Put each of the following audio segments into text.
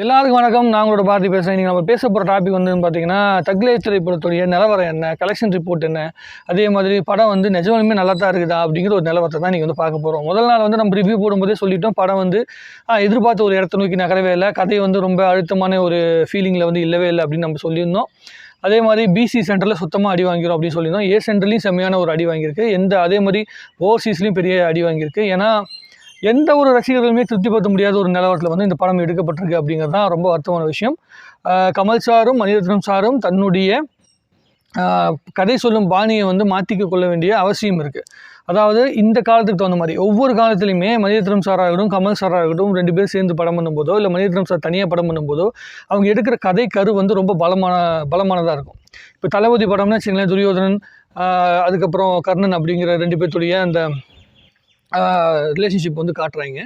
எல்லாருக்கும் வணக்கம். நான் உங்களோட பாரதி பேசுகிறேன் நீங்கள் நம்ம பேச போகிற டாபிக் வந்து பார்த்தீங்கன்னா தக்லே திரைப்படத்துடைய நிலவரம் என்ன? கலெக்ஷன் ரிப்போர்ட் என்ன? அதே மாதிரி படம் வந்து நிஜமாலுமே நல்லா தான் இருக்குதா? அப்படிங்கிற ஒரு நிலவரத்தை தான் நீங்கள் வந்து பார்க்க போகிறோம் முதல் நாள் வந்து நம்ம ரிவ்யூ போடும்போதே சொல்லிட்டோம். படம் வந்து எதிர்பார்த்த ஒரு இடத்த நோக்கி நகரவே இல்லை. கதை வந்து ரொம்ப அழுத்தமான ஒரு ஃபீலிங்கில் வந்து இல்லவே இல்லை அப்படின்னு நம்ம சொல்லியிருந்தோம். அதே மாதிரி பிசி சென்டரில் சுத்தமாக அடி வாங்கிரும் அப்படின்னு சொல்லியிருந்தோம். ஏ சென்டர்லேயும் செம்மையான ஒரு அடி வாங்கியிருக்கு. எந்த அதே மாதிரி ஓவர்சீஸ்லேயும் பெரிய அடி வாங்கியிருக்கு. ஏன்னா எந்த ஒரு ரசிகர்களுமே திருப்திப்படுத்த முடியாத ஒரு நிலவரத்தில் வந்து இந்த படம் எடுக்கப்பட்டிருக்கு அப்படிங்கிறது தான் ரொம்ப வருத்தமான விஷயம். கமல் சாரும் மணிரத்னம் சாரும் தன்னுடைய கதை சொல்லும் பாணியை வந்து மாற்றிக்க கொள்ள வேண்டிய அவசியம் இருக்குது அதாவது இந்த காலத்துக்கு தகுந்த மாதிரி ஒவ்வொரு காலத்துலையுமே மணிரத்னம் சாராக இருக்கட்டும் கமல் சாராக இருக்கட்டும் ரெண்டு பேரும் சேர்ந்து படம் பண்ணும்போதோ இல்லை மணிரத்னம் சார் தனியாக படம் பண்ணும்போதோ அவங்க எடுக்கிற கதை கரு வந்து ரொம்ப பலமான பலமானதாக இருக்கும். இப்போ தளபதி படம்னு வச்சுங்களேன் துரியோதனன் அதுக்கப்புறம் கர்ணன் அப்படிங்கிற ரெண்டு பேர்த்துடைய அந்த ரிலேஷன்ஷிப் வந்து காட்டுறாங்க.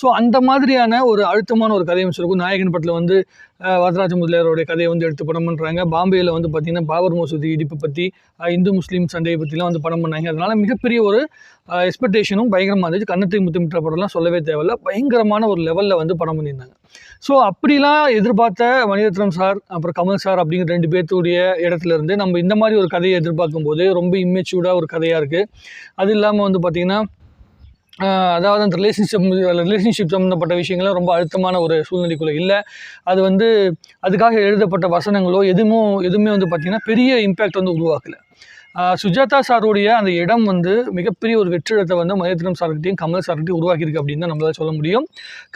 ஸோ அந்த மாதிரியான ஒரு அழுத்தமான ஒரு கதை அமைச்சிருக்கும். நாயகன் படத்தில் வந்து வரதராஜ முதலியாரோடைய கதையை வந்து எடுத்து படம் பண்ணுறாங்க பாம்பேயில் வந்து பார்த்திங்கன்னா பாபர் மசூதி இடிப்பு பற்றி இந்து முஸ்லீம் சண்டையை பற்றிலாம் வந்து படம் பண்ணாங்க. அதனால் மிகப்பெரிய ஒரு எக்ஸ்பெக்டேஷனும் பயங்கரமாக இருந்துச்சு. கன்னத்தை முத்தமிட்ட படம்லாம் சொல்லவே தேவையில்ல. பயங்கரமான ஒரு லெவலில் வந்து படம் பண்ணியிருந்தாங்க. ஸோ அப்படிலாம் எதிர்பார்த்த மணிரத்னம் சார் அப்புறம் கமல் சார் அப்படிங்கிற ரெண்டு பேர்த்துடைய இடத்துல இருந்து நம்ம இந்த மாதிரி ஒரு கதையை எதிர்பார்க்கும் போது ரொம்ப இம்மெச்சூர்டாக ஒரு கதையாக இருக்குது அது இல்லாமல் வந்து பார்த்திங்கன்னா அதாவது அந்த ரிலேஷன்ஷிப் ரிலேஷன்ஷிப் சம்மந்தப்பட்ட விஷயங்கள்லாம் ரொம்ப அழுத்தமான ஒரு சூழ்நிலைக்குள்ளே இல்லை. அது வந்து அதுக்காக எழுதப்பட்ட வசனங்களோ எதுவும் எதுவுமே வந்து பார்த்திங்கன்னா பெரிய இம்பேக்ட் வந்து உருவாக்கலை. சுஜாதா சாருடைய அந்த இடம் வந்து மிகப்பெரிய ஒரு வெற்றிடத்தை வந்து மணிரத்னம் சார்கிட்டையும் கமல் சார்கிட்டையும் உருவாக்கியிருக்கு அப்படின்னு தான் சொல்ல முடியும்.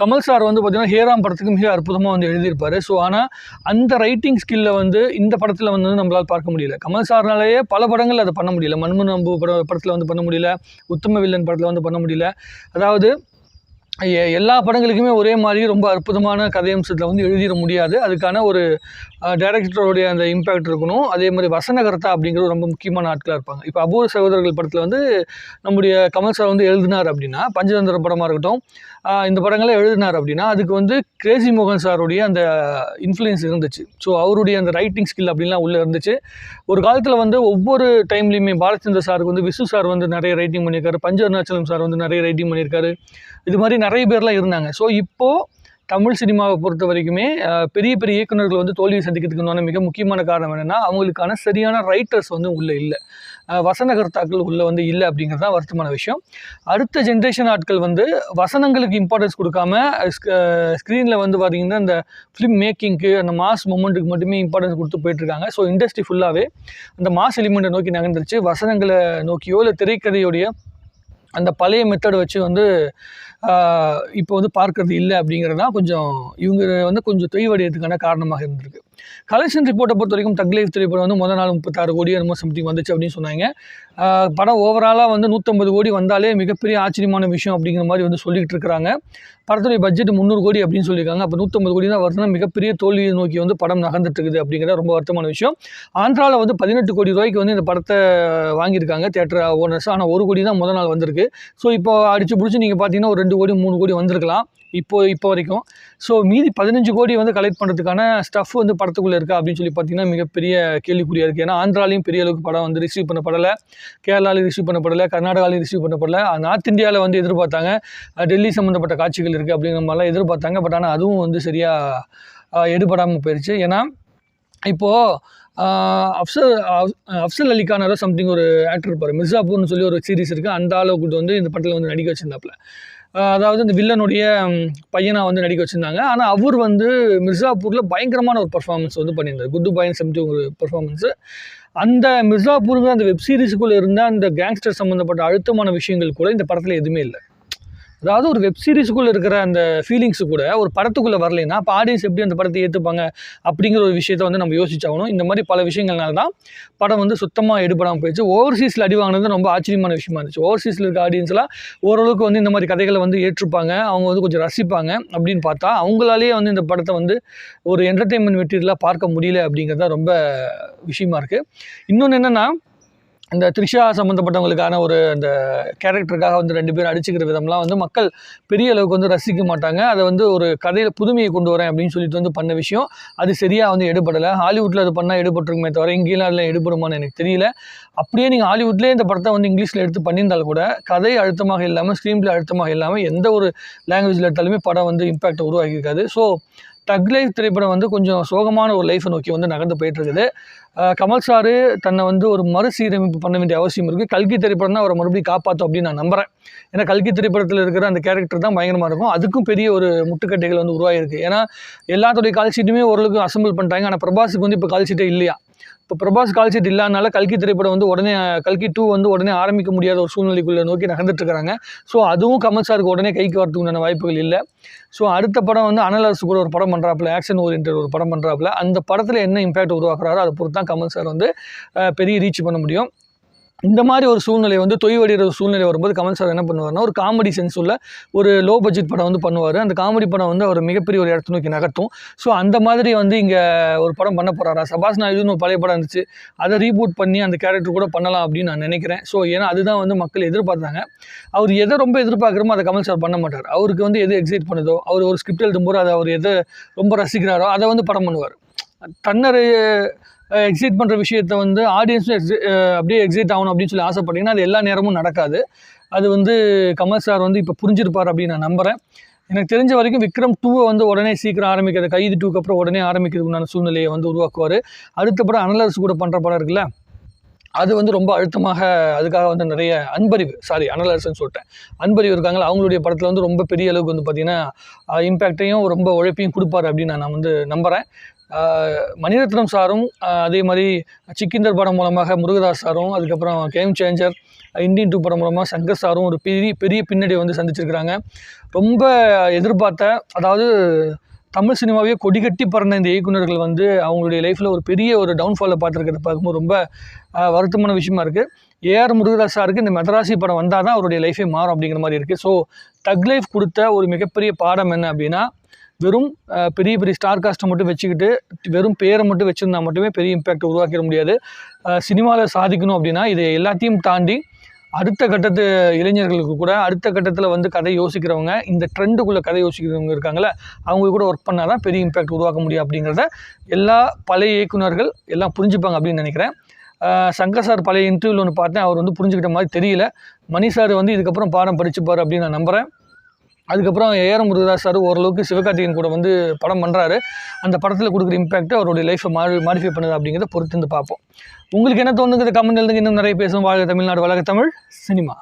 கமல் சார் வந்து பார்த்திங்கன்னா ஹேராம் படத்துக்கு மிக அற்புதமாக வந்து எழுதியிருப்பாரு. ஸோ ஆனால் அந்த ரைட்டிங் ஸ்கில்லை வந்து இந்த படத்தில் வந்து நம்மளால் பார்க்க முடியல. கமல் சார்னாலேயே பல படங்கள் அதை பண்ண முடியல. மண்மன் நம்பு பட படத்தில் வந்து பண்ண முடியல. உத்தம வில்லன் படத்தில் வந்து பண்ண முடியல. அதாவது எல்லா படங்களுக்குமே ஒரே மாதிரி ரொம்ப அற்புதமான கதையம்சத்தில் வந்து எழுதிட முடியாது. அதுக்கான ஒரு டைரக்டருடைய அந்த இம்பேக்ட் இருக்கணும். அதே மாதிரி வசனகர்த்தா அப்படிங்கிறது ரொம்ப முக்கியமான ஆட்களாக இருப்பாங்க. இப்போ அபூர்வ சகோதரர்கள் படத்தில் வந்து நம்முடைய கமல் சார் வந்து எழுதினார் அப்படின்னா பஞ்சதந்திர படமாக இருக்கட்டும் இந்த படங்களை எழுதினார் அப்படின்னா அதுக்கு வந்து கிரேசி மோகன் சாருடைய அந்த இன்ஃப்ளூயன்ஸ் இருந்துச்சு. ஸோ அவருடைய அந்த ரைட்டிங் ஸ்கில் அப்படின்லாம் உள்ளே இருந்துச்சு. ஒரு காலத்தில் வந்து ஒவ்வொரு டைம்லையுமே பாலச்சந்திர சாருக்கு வந்து விசு சார் வந்து நிறைய ரைட்டிங் பண்ணியிருக்காரு. பஞ்ச அருணாச்சலம் சார் வந்து நிறைய ரைட்டிங் பண்ணியிருக்காரு. இது மாதிரி நிறைய பேர்லாம் இருந்தாங்க. ஸோ இப்போது தமிழ் சினிமாவை பொறுத்த வரைக்குமே பெரிய பெரிய இயக்குனர்கள் வந்து தோல்வியை சந்திக்கிறதுக்கு மிக முக்கியமான காரணம் என்னென்னா அவங்களுக்கான சரியான ரைட்டர்ஸ் வந்து உள்ளே இல்லை. வசனகர்த்தாக்கள் உள்ளே வந்து இல்லை அப்படிங்கிறது தான் வருத்தமான விஷயம். அடுத்த ஜென்ரேஷன் ஆட்கள் வந்து வசனங்களுக்கு இம்பார்ட்டன்ஸ் கொடுக்காம ஸ்க்ரீனில் வந்து பார்த்திங்கன்னா இந்த ஃபிலிம் மேக்கிங்க்கு அந்த மாஸ் மூமெண்ட்டுக்கு மட்டுமே இம்பார்ட்டன்ஸ் கொடுத்து போயிட்டுருக்காங்க. ஸோ இண்டஸ்ட்ரி ஃபுல்லாகவே அந்த மாஸ் எலிமெண்ட்டை நோக்கி நகர்ந்துருச்சு. வசனங்களை நோக்கியோ இல்லை திரைக்கதையோடைய அந்த பழைய மெத்தடை வச்சு வந்து இப்போ வந்து பார்க்கறது இல்லை அப்படிங்கிறது தான் கொஞ்சம் இவங்க வந்து கொஞ்சம் தொய்வடையதுக்கான காரணமாக இருந்திருக்கு. கலெக்ஷன் ரிப்போர்ட்டை பொறுத்த வரைக்கும் தக்லீஃப் திரைப்படம் வந்து முதல் நாள் முப்பத்தாறு கோடி என்னமோ சம்திங் வந்துச்சு அப்படின்னு சொன்னாங்க. படம் ஓவராலாக வந்து நூற்றம்பது கோடி வந்தாலே மிகப்பெரிய ஆச்சரியமான விஷயம் அப்படிங்கிற மாதிரி வந்து சொல்லிக்கிட்டு இருக்கிறாங்க. படத்துடைய பட்ஜெட் முந்நூறு கோடி அப்படின்னு சொல்லியிருக்காங்க. அப்போ நூற்றம்பது கோடி தான் வருதுன்னா மிகப்பெரிய தோல்வியை நோக்கி வந்து படம் நகர்ந்துட்டு இருக்குது அப்படிங்கிறது ரொம்ப வருத்தமான விஷயம். ஆந்திராவில் வந்து பதினெட்டு கோடி ரூபாய்க்கு வந்து இந்த படத்தை வாங்கியிருக்காங்க. தேட்டர் ஓனர்ஸ் ஆனால் ஒரு கோடி தான் முதல் நாள் வந்திருக்கு. ஸோ இப்போ அடிச்சு பிடிச்சி நீங்கள் பார்த்தீங்கன்னா ஒரு ரெண்டு கோடி மூணு கோடி வந்திருக்கலாம். இப்போ இப்போ வரைக்கும். ஸோ மீதி பதினஞ்சு கோடி வந்து கலெக்ட் பண்ணுறதுக்கான ஸ்டஃப் வந்து படத்துக்குள்ளே இருக்கா அப்படின்னு சொல்லி பார்த்தீங்கன்னா மிகப்பெரிய கேள்விக்குறியாக இருக்குது ஏன்னா ஆந்திராலையும் பெரிய அளவுக்கு படம் வந்து ரிசீவ் பண்ணப்படலை. கேரளாலையும் ரிசீவ் பண்ணப்படலை. கர்நாடகாலையும் ரிசீவ் பண்ணப்படலை. நார்த் இந்தியாவில் வந்து எதிர்பார்த்தாங்க. டெல்லி சம்மந்தப்பட்ட காட்சிகள் இருக்குது அப்படிங்கிற மாதிரிலாம் எதிர்பார்த்தாங்க. பட் ஆனால் அதுவும் வந்து சரியாக எடுபடாமல் போயிடுச்சு ஏன்னா இப்போது அப்சல் அப்சல் அலி ஏதோ சம்திங் ஒரு ஆக்டர் இருப்பார். மிர்சாப்பூர்னு சொல்லி ஒரு சீரிஸ் இருக்குது அந்த அளவுக்கு வந்து இந்த படத்தில் வந்து நடிக்க வச்சிருந்தாப்புல. அதாவது இந்த வில்லனுடைய பையனாக வந்து நடிக்க வச்சுருந்தாங்க. ஆனால் அவர் வந்து மிர்சாப்பூரில் பயங்கரமான ஒரு பர்ஃபார்மன்ஸ் வந்து பண்ணியிருந்தார். குட்டு பாயின் செம்தி ஒரு பர்ஃபார்மன்ஸு அந்த மிர்சாப்பூருங்கிற அந்த வெப் சீரிஸுக்குள்ளே இருந்த அந்த கேங்ஸ்டர் சம்மந்தப்பட்ட அழுத்தமான விஷயங்கள் கூட இந்த படத்தில் எதுவுமே இல்லை. அதாவது ஒரு வெப் சீரிஸுக்குள்ளே இருக்கிற அந்த ஃபீலிங்ஸு கூட ஒரு படத்துக்குள்ளே வரலைன்னா அப்போ ஆடியன்ஸ் எப்படி அந்த படத்தை ஏற்றுப்பாங்க அப்படிங்கிற ஒரு விஷயத்தை வந்து நம்ம யோசிச்சாகணும். இந்த மாதிரி பல விஷயங்கள்னால தான் படம் வந்து சுத்தமாக எடுபடாமல் போயிடுச்சு. ஓவர்சீஸில் அடி வாங்கினது ரொம்ப ஆச்சரியமான விஷயமா இருந்துச்சு. ஓவர்சீஸில் இருக்க ஆடியன்ஸ்லாம் ஓரளவுக்கு வந்து இந்த மாதிரி கதைகளை வந்து ஏற்றுப்பாங்க. அவங்க வந்து கொஞ்சம் ரசிப்பாங்க அப்படின்னு பார்த்தா அவங்களாலேயே வந்து இந்த படத்தை வந்து ஒரு என்டர்டெயின்மெண்ட் மெட்டீரியலாக பார்க்க முடியல அப்படிங்கிறது தான் ரொம்ப விஷயமா இருக்குது இன்னொன்று என்னென்னா இந்த த்ரிஷா சம்மந்தப்பட்டவங்களுக்கான ஒரு அந்த கேரக்டருக்காக வந்து ரெண்டு பேரும் அடிச்சுக்கிற விதம்லாம் வந்து மக்கள் பெரிய அளவுக்கு வந்து ரசிக்க மாட்டாங்க. அதை வந்து ஒரு கதையில் புதுமையை கொண்டு வரேன் அப்படின்னு சொல்லிட்டு வந்து பண்ண விஷயம். அது சரியாக வந்து எடுபடலை. ஹாலிவுட்டில் அது பண்ணால் எடுபட்டுருக்குமே தவிர இங்கேயும் அதில் எடுபடுமான்னு எனக்கு தெரியல. அப்படியே நீங்கள் ஹாலிவுட்லேயே இந்த படத்தை வந்து இங்கிலீஷில் எடுத்து பண்ணியிருந்தால் கூட கதை அழுத்தமாக இல்லாமல் ஸ்க்ரீன் பிளே அழுத்தமாக இல்லாமல் எந்த ஒரு லாங்குவேஜில் எடுத்தாலுமே படம் வந்து இம்பேக்டை உருவாக்கியிருக்காது. ஸோ டக் லைஃப் திரைப்படம் வந்து கொஞ்சம் சோகமான ஒரு லைஃப்பை நோக்கி வந்து நகர்ந்து போயிட்டுருக்குது. கமல் சாரு தன்னை வந்து ஒரு மறுசீரமைப்பு பண்ண வேண்டிய அவசியம் இருக்குது கல்கி திரைப்படம் தான் அவரை மறுபடியும் காப்பாற்றும் அப்படின்னு நான் நம்புறேன். ஏன்னா கல்கி திரைப்படத்தில் இருக்கிற அந்த கேரக்டர் தான் பயங்கரமாக இருக்கும். அதுக்கும் பெரிய ஒரு முட்டுக்கட்டைகள் வந்து உருவாகிருக்கு ஏன்னா எல்லாத்துடைய கால் ஷீட்டுமே ஓரளவுக்கு அசம்பிள் பண்ணிட்டாங்க. ஆனால் பிரபாஸுக்கு வந்து இப்போ கால்ஷீட்டே இல்லையா? இப்போ பிரபாஸ் கால்ஷீட் இல்லாதனால கல்கி திரைப்படம் வந்து உடனே கல்கி டூ வந்து உடனே ஆரம்பிக்க முடியாத ஒரு சூழ்நிலைக்குள்ளே நோக்கி நகர்ந்துட்டு இருக்கிறாங்க ஸோ அதுவும் கமல் சாருக்கு உடனே கைக்கு வரதுக்கு உண்டான வாய்ப்புகள் இல்லை. ஸோ அடுத்த படம் வந்து அனல் அரசு கூட ஒரு படம் பண்ணுறாப்புல ஆக்ஷன் ஓரியன்ட் ஒரு படம் பண்ணுறாப்புல அந்த படத்தில் என்ன இம்பேக்ட் உருவாக்குறாரோ அதை பொறுத்து தான் கமல் சார் வந்து பெரிய ரீச் பண்ண முடியும். இந்த மாதிரி ஒரு சூழ்நிலை வந்து தொய்வடைகிற சூழ்நிலை வரும்போது கமல் சார் என்ன பண்ணுவார்னா ஒரு காமெடி சென்ஸ் உள்ள ஒரு லோ பட்ஜெட் படம் வந்து பண்ணுவார். அந்த காமெடி படம் வந்து அவர் மிகப்பெரிய ஒரு இடத்த நோக்கி நகர்த்தும். ஸோ அந்த மாதிரி வந்து இங்கே ஒரு படம் பண்ண போகிறாரா சபாஸ் நாயுடுன்னு ஒரு பழைய படம் இருந்துச்சு. அதை ரீபூட் பண்ணி அந்த கேரக்டர் கூட பண்ணலாம் அப்படின்னு நான் நினைக்கிறேன். ஸோ ஏன்னா அதுதான் வந்து மக்கள் எதிர்பார்த்தாங்க. அவர் எதை ரொம்ப எதிர்பார்க்குறமோ அதை கமல் சார் பண்ண மாட்டார். அவருக்கு வந்து எது எக்ஸைட் பண்ணுதோ அவர் ஒரு ஸ்கிரிப்ட் எழுதும்போது அதை அவர் எதை ரொம்ப ரசிக்கிறாரோ அதை வந்து படம் பண்ணுவார். தன்னை எக்ஸைட் பண்ணுற விஷயத்த வந்து ஆடியன்ஸும் எக்ஸி அப்படியே எக்ஸைட் ஆகணும் அப்படின்னு சொல்லி ஆசைப்பட்டீங்கன்னா அது எல்லா நேரமும் நடக்காது. அது வந்து கமல் சார் வந்து இப்போ புரிஞ்சிருப்பார் அப்படின்னு நான் நம்புகிறேன் எனக்கு தெரிஞ்ச வரைக்கும் விக்ரம் டூவை வந்து உடனே சீக்கிரம் ஆரம்பிக்கிறது கைது டூக்கு அப்புறம் உடனே ஆரம்பிக்கிறதுக்கு உண்டான சூழ்நிலையை வந்து உருவாக்குவார். அடுத்த படம் அனலரசு கூட பண்ணுற படம் இருக்குல்ல அது வந்து ரொம்ப அழுத்தமாக அதுக்காக வந்து நிறைய அன்பறிவு சாரி அனலரசன் சொல்லிட்டேன். அன்பறிவு இருக்காங்களா அவங்களுடைய படத்தில் வந்து ரொம்ப பெரிய அளவுக்கு வந்து பார்த்திங்கன்னா இம்பேக்டையும் ரொம்ப உழைப்பையும் கொடுப்பாரு அப்படின்னு நான் வந்து நம்புகிறேன் மணிரத்னம் சாரும் அதே மாதிரி சிக்கிந்தர் படம் மூலமாக முருகதாஸ் சாரும் அதுக்கப்புறம் கேம் சேஞ்சர் இந்தியன் டூ படம் மூலமாக சங்கர் சாரும் ஒரு பெரிய பெரிய பின்னடைவை வந்து சந்திச்சிருக்கிறாங்க. ரொம்ப எதிர்பார்த்த அதாவது தமிழ் சினிமாவே கொடிகட்டி பறந்த இந்த இயக்குனர்கள் வந்து அவங்களுடைய லைஃப்பில் ஒரு பெரிய ஒரு டவுன்ஃபாலை பார்த்துருக்கிறத பார்க்கும்போது ரொம்ப வருத்தமான விஷயமா இருக்குது ஏஆர் முருகதாஸ் சாருக்கு இந்த மெதராசி படம் வந்தால் தான் அவருடைய லைஃபே மாறும் அப்படிங்கிற மாதிரி இருக்குது ஸோ தக் லைஃப் கொடுத்த ஒரு மிகப்பெரிய பாடம் என்ன அப்படின்னா வெறும் பெரிய பெரிய ஸ்டார் காஸ்ட்டை மட்டும் வச்சுக்கிட்டு வெறும் பேரை மட்டும் வச்சுருந்தா மட்டுமே பெரிய இம்பேக்ட் உருவாக்கிட முடியாது. சினிமாவில் சாதிக்கணும் அப்படின்னா இதை எல்லாத்தையும் தாண்டி அடுத்த கட்டத்து இளைஞர்களுக்கு கூட அடுத்த கட்டத்தில் வந்து கதை யோசிக்கிறவங்க இந்த ட்ரெண்டுக்குள்ளே கதை யோசிக்கிறவங்க இருக்காங்களே அவங்க கூட ஒர்க் பண்ணால் தான் பெரிய இம்பேக்ட் உருவாக்க முடியும் அப்படிங்கிறத எல்லா பழைய இயக்குனர்கள் எல்லாம் புரிஞ்சுப்பாங்க அப்படின்னு நினைக்கிறேன். சங்கர் சார் பழைய இன்டர்வியூவில் ஒன்று பார்த்தேன் அவர் வந்து புரிஞ்சுக்கிட்ட மாதிரி தெரியல. மணி சார் வந்து இதுக்கப்புறம் பாடம் படிச்சுப்பார் அப்படின்னு நான் நம்புகிறேன் அதுக்கப்புறம் ஏஆர் முருகதாஸ் சார் ஓரளவுக்கு சிவகார்த்திகேயன் கூட வந்து படம் பண்ணுறாரு அந்த படத்தில் கொடுக்குற இம்பாக்ட் அவருடைய லைஃப்பை மாடி மாடிஃபை பண்ணுது அப்படிங்கிறத பொறுத்து வந்து பார்ப்போம். உங்களுக்கு என்ன தோணுங்கிறது கமெண்ட் எழுதுங்க. இன்னும் நிறைய பேசும் வாழ்க தமிழ்நாடு வழக தமிழ் சினிமா.